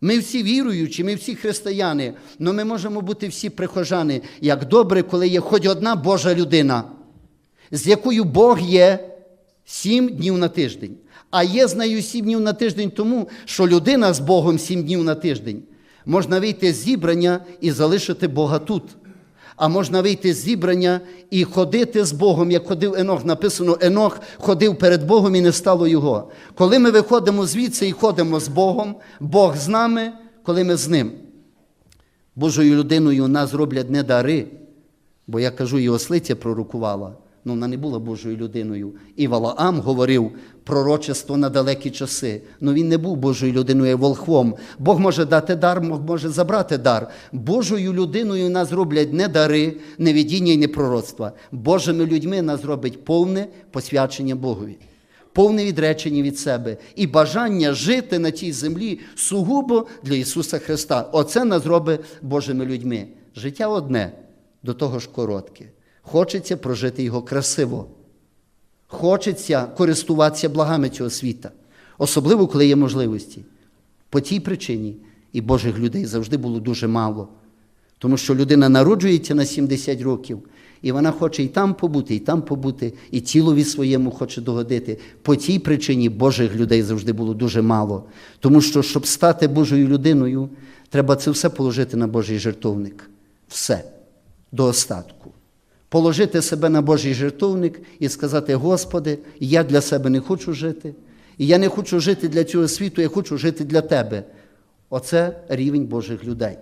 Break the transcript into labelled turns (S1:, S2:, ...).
S1: Ми всі віруючі, ми всі християни, але ми можемо бути всі прихожани. Як добре, коли є хоч одна Божа людина, з якою Бог є сім днів на тиждень. А є з нею сім днів на тиждень тому, що людина з Богом сім днів на тиждень. Можна вийти з зібрання і залишити Бога тут. А можна вийти з зібрання і ходити з Богом, як ходив Енох. Написано, Енох ходив перед Богом і не стало його. Коли ми виходимо звідси і ходимо з Богом, Бог з нами, коли ми з ним. Божою людиною нас роблять не дари, бо я кажу, і ослиця пророкувала, ну вона не була Божою людиною. І Валаам говорив пророчество на далекі часи. Ну він не був Божою людиною, волхвом. Бог може дати дар, Бог може забрати дар. Божою людиною нас роблять не дари, не видіння і не пророцтва. Божими людьми нас робить повне посвячення Богові. Повне відречення від себе і бажання жити на тій землі сугубо для Ісуса Христа. Оце нас робить Божими людьми. Життя одне, до того ж коротке. Хочеться прожити його красиво. Хочеться користуватися благами цього світа, особливо коли є можливості. По тій причині і Божих людей завжди було дуже мало. Тому що людина народжується на 70 років, і вона хоче і там побути, і там побути, і тілові своєму хоче догодити. По тій причині Божих людей завжди було дуже мало. Тому що, щоб стати Божою людиною, треба це все положити на Божий жертовник. Все до остатку. Положити себе на Божий жертовник і сказати: Господи, я для себе не хочу жити, і я не хочу жити для цього світу, я хочу жити для Тебе. Оце рівень Божих людей.